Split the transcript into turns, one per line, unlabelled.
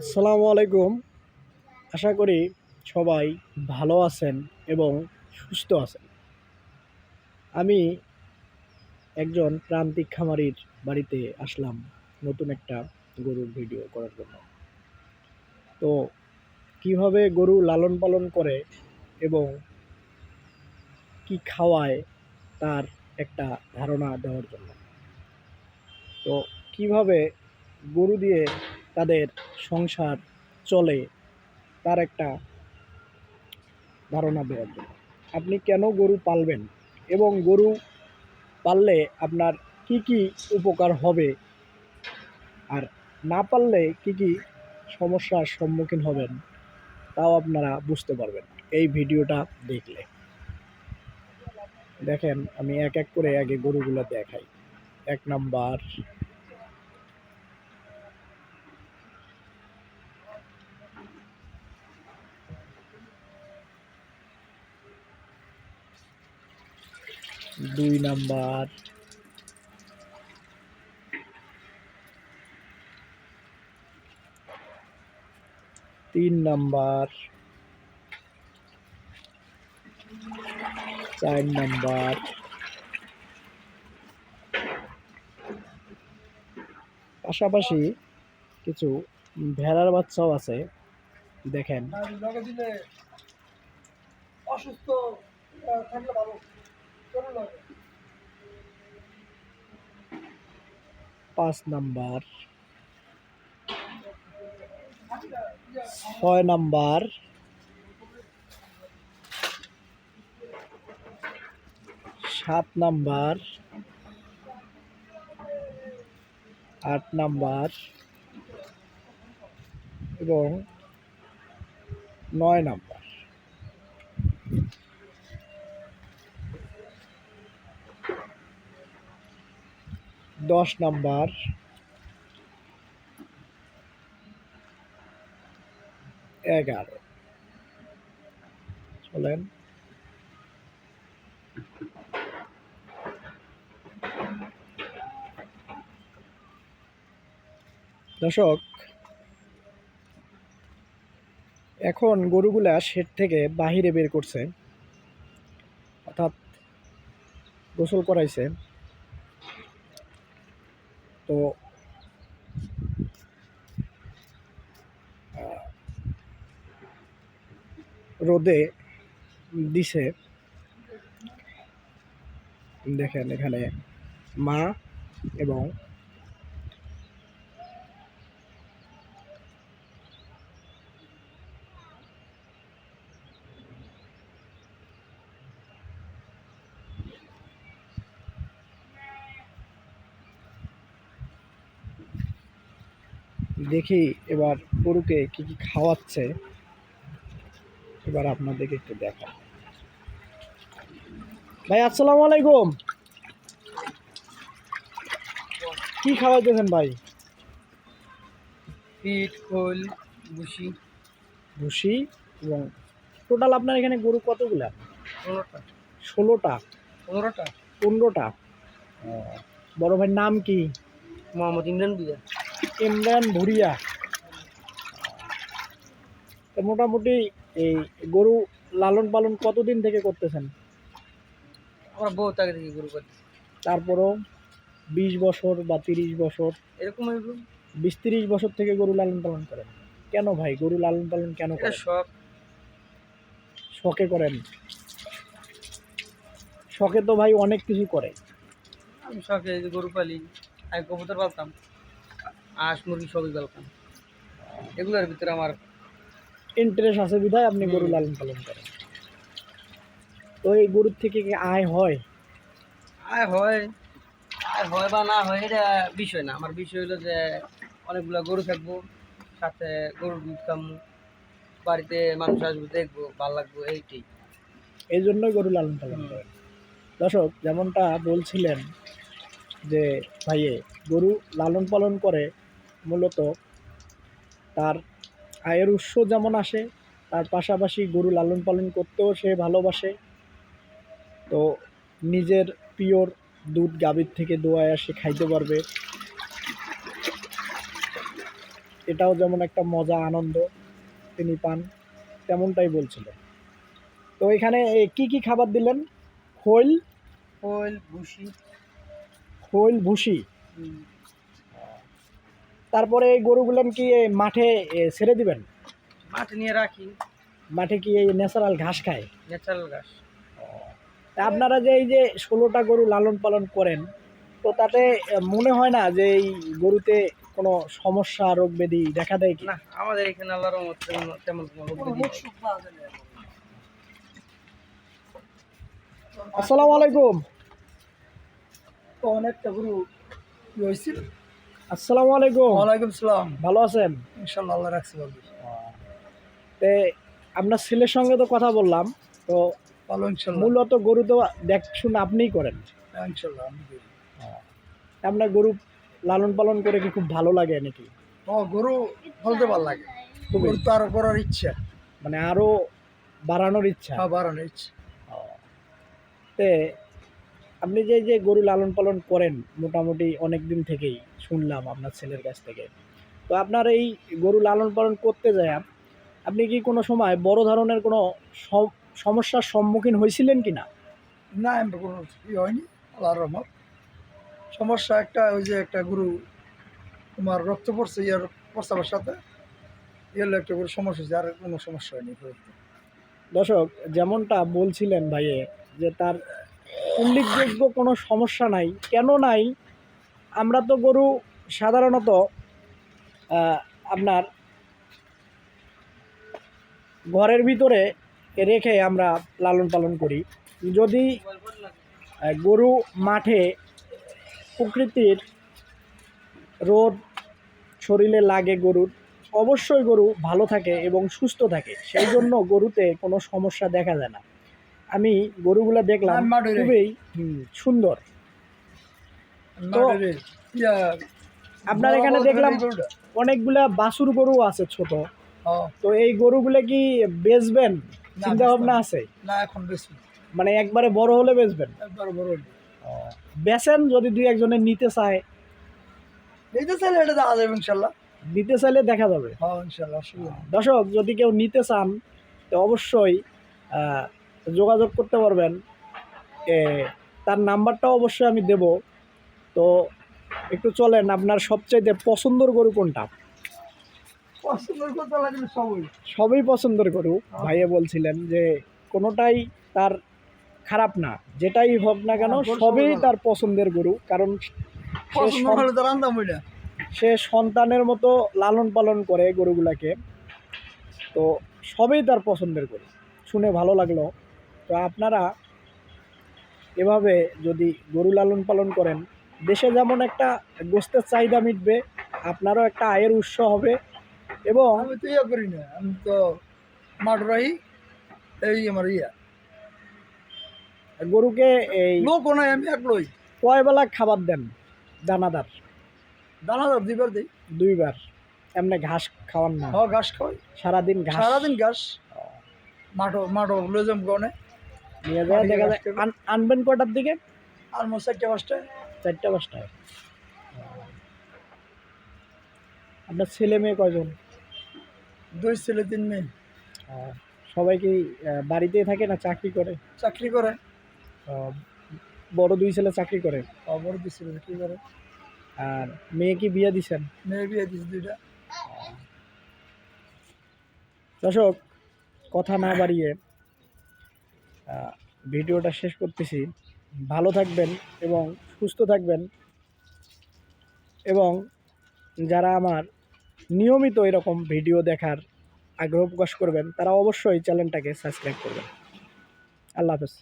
আসসালামু আলাইকুম। আশা করি সবাই ভালো আছেন এবং সুস্থ আছেন। আমি একজন প্রান্তিক খামারির বাড়িতে আসলাম নতুন একটা গরুর ভিডিও করার জন্য। তো কীভাবে গরু লালন পালন করে এবং কি খাওয়ায় তার একটা ধারণা দেওয়ার জন্য। তো কীভাবে গরু দিয়ে তাদের সংসার চলে, তার একটা ধারণা দেওয়ার জন্য আপনি কেন গরু পালবেন? এবং গরু পাললে আপনার কি কি উপকার হবে? আর না পারলে কি কি সমস্যার সম্মুখীন হবেন? তাও আপনারা বুঝতে পারবেন এই ভিডিওটা দেখলে। দেখেন, আমি এক এক করে আগে গরুগুলো দেখাই। এক নাম্বার দুই নাম্বার। তিন নাম্বার। চার নাম্বার। পাশাপাশি কিছু ভেড়ার বাচ্চাও আছে দেখেন।
অসুস্থ চলো লগে
পাঁচ নাম্বার। ছয় নাম্বার। সাত নাম্বার। আট নাম্বার। এবং নয় নাম্বার। দশ নাম্বার। এগারো। চলেন। দর্শক, এখন গরুগুলা শেড থেকে বাহিরে বের করছে। অর্থাৎ গোসল করাইছে। তো রোদে দিছে। দেখেন এখানে মা এবং দেখি এবার গরুকে কি কি খাওয়াচ্ছে। এবার আপনাদেরকে একটু দেখা ভাই আসসালামু আলাইকুম। কি খাওয়াইতেছেন ভাই?
খোল বুসি
ভুসি এবং টোটাল আপনার এখানে গরু কতগুলা?
পনেরোটা
ষোলোটা?
পনেরোটা।
পনেরোটা? বড় ভাইয়ের নাম কি?
মোহাম্মদ ইমরান বিয়া
ইমরান ভুরিয়া। তো মোটামুটি এই গরু লালন পালন কতদিন থেকে করতেছেন?
আমরা বহুত আগে থেকে গরু করি
তারপরও বিশ বছর বা তিরিশ বছর
এরকম
বিশ তিরিশ বছর থেকে গরু লালন পালন করেন। কেন ভাই গরু লালন পালন কেন করেন?
শখ।
শখে করেন? শখে তো ভাই অনেক কিছু করে।
আমি শখে গরু পালি আগে কবুতর পালতাম। হাঁস মুরগি সবই পালতাম এগুলোর ভিতরে আমার
ইন্টারেস্ট আছে বিধায় আপনি গরু লালন পালন করেন। তো এই গরুর থেকে কি আয় হয়?
আয় হয়। আয় হয় বা না হয় এটা বিষয় না। আমার বিষয় হলো যে অনেকগুলো গরু থাকব সাথে গরুর দুধ খামু বাড়িতে মানুষ আসব দেখব ভালো লাগবো এইটাই।
এই জন্যই গরু লালন পালন করে দর্শক যেমনটা বলছিলেন যে ভাইয়ে গরু লালন পালন করে মূলত তার আয়ের উৎস যেমন আসে তার পাশাপাশি গরু লালন পালন করতেও সে ভালোবাসে। তো নিজের পিওর দুধ গাভীর থেকে দোয়ায় সে খাইতে পারবে। এটাও যেমন একটা মজা আনন্দ তিনি পান তেমনটাই বলছিলেন। তো এখানে কি কি খাবার দিলেন? খৈল?
খোল ভুসি।
খৈল ভুসি? তারপরে এই গরুগুলান কি মাঠে ছেড়ে দিবেন?
মাঠে নিয়ে রাখি।
মাঠে কি এই ন্যাচারাল ঘাস খায়?
ন্যাচারাল ঘাস।
তা আপনারা যে এই যে ষোলোটা গরু লালন পালন করেন তো তাতে মনে হয় না যে এই গরুতে কোনো সমস্যা রোগ ব্যাধি দেখা দেয় কি?
না আমাদের এখানে আল্লাহর রহমতে তেমন- কোনো রোগ ব্যাধি
আসসালামু আলাইকুম।
তো অনেকটা গরু হয়েছিল
আসসালামু আলাইকুম।
ওয়ালাইকুম সালাম।
ভালো আছেন?
ইনশাল্লাহ আল্লাহ রাখছি ভালো।
তে আপনার ছেলের সঙ্গে তো কথা বললাম তো
ভালো ইনশাল্লাহ
মূলত গরু তো দেখশুন আপনিই করেন।
ইনশাল্লাহ আমি করি।
আপনার গরু লালন পালন করে কি খুব ভালো লাগে নাকি?
ও গরু বলতে ভালো লাগে। গরু তো আরও করার ইচ্ছা।
মানে আরও বাড়ানোর ইচ্ছা।
হ্যাঁ বাড়ানোর ইচ্ছা।
তে আপনি যে যে গরু লালন পালন করেন মোটামুটি অনেক দিন থেকেই শুনলাম আপনার ছেলের কাছ থেকে। তো আপনার এই গরু লালন পালন করতে যায় আপনি কি কোনো সময় বড় ধরনের কোনো সমস্যার সম্মুখীন হয়েছিলেন কি না
না কোনো ই হয়নি আল্লাহর রহমত। সমস্যা একটা ওই যে একটা গরু তোমার রক্ত পড়ছে ইয়ার প্রস্তাবের সাথে এর একটা গরু সমস্যা হয়েছে আর কোনো সমস্যা হয়নি।
দর্শক যেমনটা বলছিলেন ভাইয়ে যে তার উল্লেখযোগ্য কোনো সমস্যা নাই। কেন নাই? আমরা তো গরু সাধারণত আপনার ঘরের ভিতরে রেখে আমরা লালন পালন করি। যদি গরু মাঠে প্রকৃতির রোদ শরীরে লাগে গরুর, অবশ্যই গরু ভালো থাকে এবং সুস্থ থাকে। সেই জন্য গরুতে কোনো সমস্যা দেখা যায় না। আমি গরুগুলা দেখলাম। খুবই সুন্দর। তো আপনার এখানে দেখলাম অনেকগুলা বাছুর গরু আছে ছোট। তো এই গরুগুলা কি বেচবেন? চিন্তা ভাবনা আছে?
না এখন বেশি
মানে একবারে বড় হলে বেচবেন?
একবার বড়।
বেচেন যদি দুই একজনে নিতে চায়।
এই তো চাইলে এটা দেওয়া যাবে ইনশাল্লাহ।
নিতে চাইলে দেখা যাবে।
হ্যাঁ ইনশাল্লাহ
দর্শক যদি কেউ নিতে চান তো অবশ্যই যোগাযোগ করতে পারবেন। এ, তার নাম্বারটাও অবশ্যই আমি দেব। তো একটু চলেন আপনার সবচাইতে পছন্দের গরু কোনটা?
সবই।
সবই পছন্দের গরু। ভাইয়ে বলছিলেন যে কোনোটাই তার খারাপ না। যেটাই হোক না কেন
হ্যাঁ,
সবই তার পছন্দের গরু। কারণ সে সন্তানের মতো লালন পালন করে গরুগুলাকে। তো সবই তার পছন্দের গরু। শুনে ভালো লাগল। তো আপনারা এভাবে যদি গরু লালন পালন করেন দেশে যেমন একটা গোস্তের চাহিদা মিটবে আপনারও একটা আয়ের উৎস হবে এবং
আমি তো ইয়া করি না আমি তো মাঠ রাহি এই আমার ইয়া।
গরুকে এই
লোক আমি এক লই
কয় বেলা খাবার দেন দানাদার?
দানাদার দিবার দিই।
দুইবার এমনি ঘাস খাওয়ান না?
হ্যাঁ ঘাস খাওয়াই।
সারাদিন ঘাস?
সারাদিন ঘাস। মাঠো মাঠো লয়ে যাম গনে।
নিয়ে যায় দেখা যায় আনবেন কটার দিকে?
আর মোট চারটে পাঁচটা।
চারটা পাঁচটায় আপনার ছেলে মেয়ে কয়জন?
দুই ছেলে তিন মেয়ে।
সবাই কি বাড়িতেই থাকে না চাকরি করে?
চাকরি করে।
বড় দুই ছেলে চাকরি করে?
খবর দুই ছেলে চাকরি করে।
আর মেয়ে কি বিয়ে দিছেন?
মেয়ে বিয়ে দিচ্ছে দুইটা।
দর্শক কথা না বাড়িয়ে ভিডিওটা শেষ করতেছি। ভালো থাকবেন এবং সুস্থ থাকবেন। এবং যারা আমার নিয়মিত এরকম ভিডিও দেখার আগ্রহ প্রকাশ করবেন, তারা অবশ্যই চ্যানেলটাকে সাবস্ক্রাইব করবেন। আল্লাহ হাফেজ।